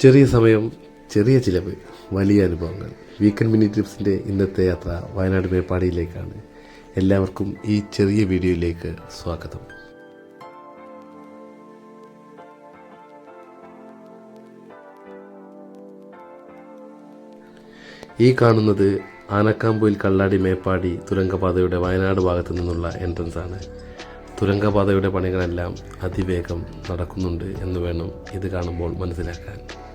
ചെറിയ സമയം ചെറിയ ചിലവ് വലിയ അനുഭവങ്ങൾ. വീക്കെൻഡ് മിനി ട്രിപ്സിന്റെ ഇന്നത്തെ യാത്ര വയനാട് മേപ്പാടിയിലേക്കാണ്. എല്ലാവർക്കും ഈ ചെറിയ വീഡിയോയിലേക്ക് സ്വാഗതം. ഈ കാണുന്നത് ആനക്കാമ്പൊയിൽ കള്ളാടി മേപ്പാടി തുരങ്കപാതയുടെ വയനാട് ഭാഗത്തു നിന്നുള്ള എൻട്രൻസ് ആണ്. തുരങ്കപാതയുടെ പണികളെല്ലാം അതിവേഗം നടക്കുന്നുണ്ട് എന്ന് വേണം ഇത് കാണുമ്പോൾ മനസ്സിലാക്കാൻ.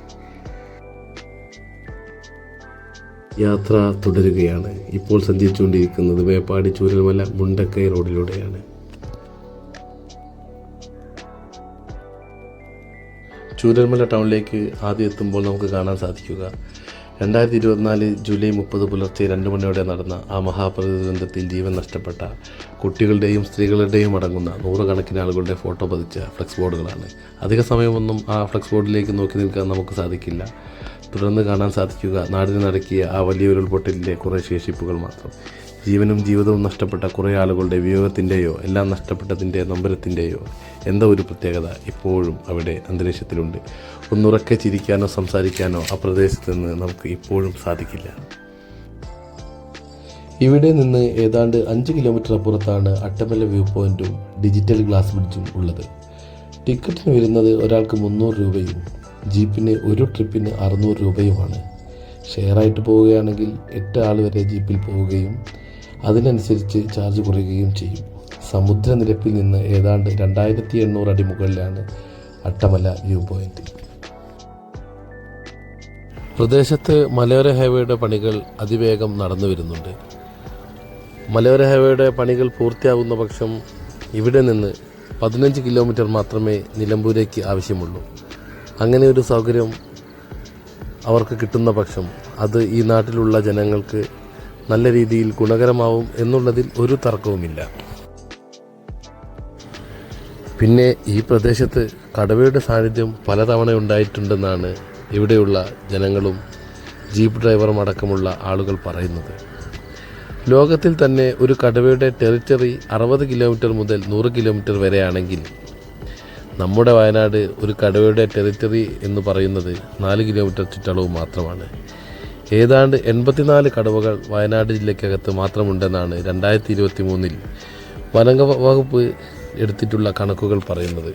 യാത്ര തുടരുകയാണ്. ഇപ്പോൾ സഞ്ചരിച്ചുകൊണ്ടിരിക്കുന്നത് വേപ്പാടി ചൂരൽമല മുണ്ടക്കൈ റോഡിലൂടെയാണ്. ചൂരൽമല ടൗണിലേക്ക് ആദ്യം എത്തുമ്പോൾ നമുക്ക് കാണാൻ സാധിക്കുക. രണ്ടായിരത്തി ഇരുപത്തിനാല് ജൂലൈ മുപ്പത് പുലർച്ചെ രണ്ട് മണിയോടെ നടന്ന ആ മഹാപ്രതിദുരന്തത്തിൽ ജീവൻ നഷ്ടപ്പെട്ട കുട്ടികളുടെയും സ്ത്രീകളുടെയും അടങ്ങുന്ന നൂറുകണക്കിന് ആളുകളുടെ ഫോട്ടോ പതിച്ച ഫ്ലെക്സ് ബോർഡുകളാണ്. അധിക സമയമൊന്നും ആ ഫ്ലെക്സ് ബോർഡിലേക്ക് നോക്കി നിൽക്കാൻ നമുക്ക് സാധിക്കില്ല. തുടർന്ന് കാണാൻ സാധിക്കുക നാടിന് നടക്കിയ ആ വലിയ ഉരുൾപൊട്ടലിലെ കുറേ ശേഷിപ്പുകൾ മാത്രം. ജീവനും ജീവിതവും നഷ്ടപ്പെട്ട കുറേ ആളുകളുടെ വിയോഗത്തിന്റെയോ എല്ലാം നഷ്ടപ്പെട്ടതിന്റെ നമ്പരത്തിന്റെയോ എന്തോ ഒരു പ്രത്യേകത ഇപ്പോഴും അവിടെ അന്തരീക്ഷത്തിലുണ്ട്. ഒന്നുറക്കെ ചിരിക്കാനോ സംസാരിക്കാനോ ആ പ്രദേശത്ത് നിന്ന് നമുക്ക് ഇപ്പോഴും സാധിക്കില്ല. ഇവിടെ നിന്ന് ഏതാണ്ട് അഞ്ച് കിലോമീറ്റർ അപ്പുറത്താണ് അട്ടമല വ്യൂ പോയിന്റും ഡിജിറ്റൽ ഗ്ലാസ് ബ്രിഡ്ജും ഉള്ളത്. ടിക്കറ്റിന് വരുന്നത് ഒരാൾക്ക് മുന്നൂറ് രൂപയും ജീപ്പിന് ഒരു ട്രിപ്പിന് അറുന്നൂറ് രൂപയുമാണ്. ഷെയർ ആയിട്ട് പോവുകയാണെങ്കിൽ എട്ട് ആൾ വരെ ജീപ്പിൽ പോവുകയും അതിനനുസരിച്ച് ചാർജ് കുറയുകയും ചെയ്യും. സമുദ്രനിരപ്പിൽ നിന്ന് ഏതാണ്ട് രണ്ടായിരത്തി എണ്ണൂറ് അടി മുകളിലാണ് അട്ടമല വ്യൂ പോയിന്റ്. പ്രദേശത്ത് മലയോര ഹൈവേയുടെ പണികൾ അതിവേഗം നടന്നു വരുന്നുണ്ട്. മലയോര ഹൈവേയുടെ പണികൾ പൂർത്തിയാകുന്ന പക്ഷം ഇവിടെ നിന്ന് പതിനഞ്ച് കിലോമീറ്റർ മാത്രമേ നിലമ്പൂരേക്ക് ആവശ്യമുള്ളൂ. അങ്ങനെ ഒരു സൗകര്യം അവർക്ക് കിട്ടുന്ന പക്ഷം അത് ഈ നാട്ടിലുള്ള ജനങ്ങൾക്ക് നല്ല രീതിയിൽ ഗുണകരമാവും എന്നുള്ളതിൽ ഒരു തർക്കവുമില്ല. പിന്നെ ഈ പ്രദേശത്ത് കടവയുടെ സാന്നിധ്യം പലതവണ ഉണ്ടായിട്ടുണ്ടെന്നാണ് ഇവിടെയുള്ള ജനങ്ങളും ജീപ്പ് ഡ്രൈവറും അടക്കമുള്ള ആളുകൾ പറയുന്നത്. ലോകത്തിൽ തന്നെ ഒരു കടവയുടെ ടെറിറ്ററി അറുപത് കിലോമീറ്റർ മുതൽ നൂറ് കിലോമീറ്റർ വരെയാണെങ്കിൽ നമ്മുടെ വയനാട് ഒരു കടവയുടെ ടെറിറ്ററി എന്ന് പറയുന്നത് നാല് കിലോമീറ്റർ ചുറ്റളവ് മാത്രമാണ്. ഏതാണ്ട് എൺപത്തിനാല് കടവകൾ വയനാട് ജില്ലയ്ക്കകത്ത് മാത്രമുണ്ടെന്നാണ് രണ്ടായിരത്തി ഇരുപത്തി മൂന്നിൽ വനം വകുപ്പ് എടുത്തിട്ടുള്ള കണക്കുകൾ പറയുന്നത്.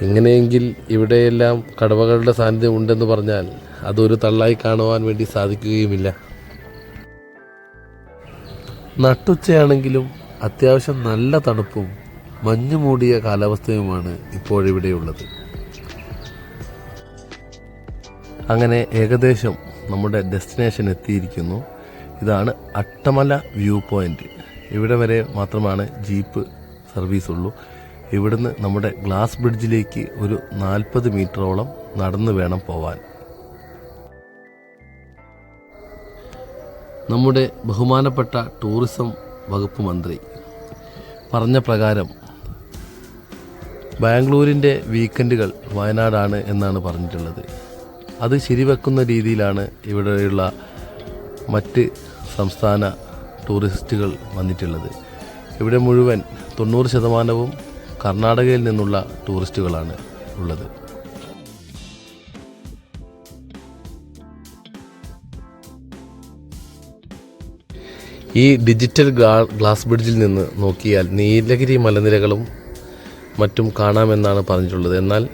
എങ്ങനെയെങ്കിൽ ഇവിടെയെല്ലാം കടവകളുടെ സാന്നിധ്യം ഉണ്ടെന്ന് പറഞ്ഞാൽ അതൊരു തള്ളായി കാണുവാൻ വേണ്ടി സാധിക്കുകയുമില്ല. നട്ടുച്ചയാണെങ്കിലും അത്യാവശ്യം നല്ല തണുപ്പും മഞ്ഞു മൂടിയ കാലാവസ്ഥയുമാണ് ഇപ്പോഴിവിടെയുള്ളത്. അങ്ങനെ ഏകദേശം നമ്മുടെ ഡെസ്റ്റിനേഷൻ എത്തിയിരിക്കുന്നു. ഇതാണ് അട്ടമല വ്യൂ പോയിന്റ് ഇവിടെ വരെ മാത്രമാണ് ജീപ്പ് സർവീസ് ഉള്ളൂ. ഇവിടുന്ന് നമ്മുടെ ഗ്ലാസ് ബ്രിഡ്ജിലേക്ക് ഒരു നാൽപ്പത് മീറ്ററോളം നടന്നു വേണം പോവാൻ. നമ്മുടെ ബഹുമാനപ്പെട്ട ടൂറിസം വകുപ്പ് മന്ത്രി പറഞ്ഞ പ്രകാരം ബാംഗ്ലൂരിന്റെ വീക്കെൻഡുകൾ വയനാടാണ് എന്നാണ് പറഞ്ഞിട്ടുള്ളത്. അത് ശരിവെക്കുന്ന രീതിയിലാണ് ഇവിടെയുള്ള മറ്റ് സംസ്ഥാന ടൂറിസ്റ്റുകൾ വന്നിട്ടുള്ളത്. ഇവിടെ മുഴുവൻ തൊണ്ണൂറ് ശതമാനവും കർണാടകയിൽ നിന്നുള്ള ടൂറിസ്റ്റുകളാണ് ഉള്ളത്. ഈ ഡിജിറ്റൽ ഗ്ലാ- ഗ്ലാസ് ബ്രിഡ്ജിൽ നിന്ന് നോക്കിയാൽ നീലഗിരി മലനിരകളും മറ്റും കാണാമെന്നാണ് പറഞ്ഞിട്ടുള്ളത്. എന്നാൽ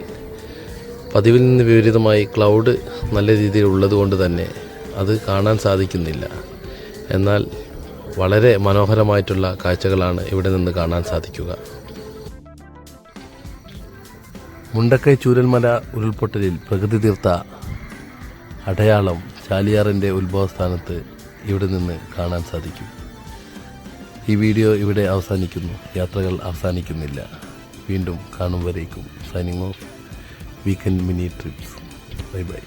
പതിവിൽ നിന്ന് വിപരീതമായി ക്ലൗഡ് നല്ല രീതിയിൽ ഉള്ളതുകൊണ്ട് തന്നെ അത് കാണാൻ സാധിക്കുന്നില്ല. എന്നാൽ വളരെ മനോഹരമായിട്ടുള്ള കാഴ്ചകളാണ് ഇവിടെ നിന്ന് കാണാൻ സാധിക്കുക. മുണ്ടക്കൈ ചൂരൽമല ഉരുൾപൊട്ടലിൽ പ്രകൃതി തീർത്ത അടയാളം ചാലിയാറിന്റെ ഉത്ഭവസ്ഥാനത്ത് ഇവിടെ നിന്ന് കാണാൻ സാധിക്കും. ഈ വീഡിയോ ഇവിടെ അവസാനിക്കുന്നു. യാത്രകൾ അവസാനിക്കുന്നില്ല. വീണ്ടും കാണും വരേക്കും. Signing off. Weekend mini trips bye bye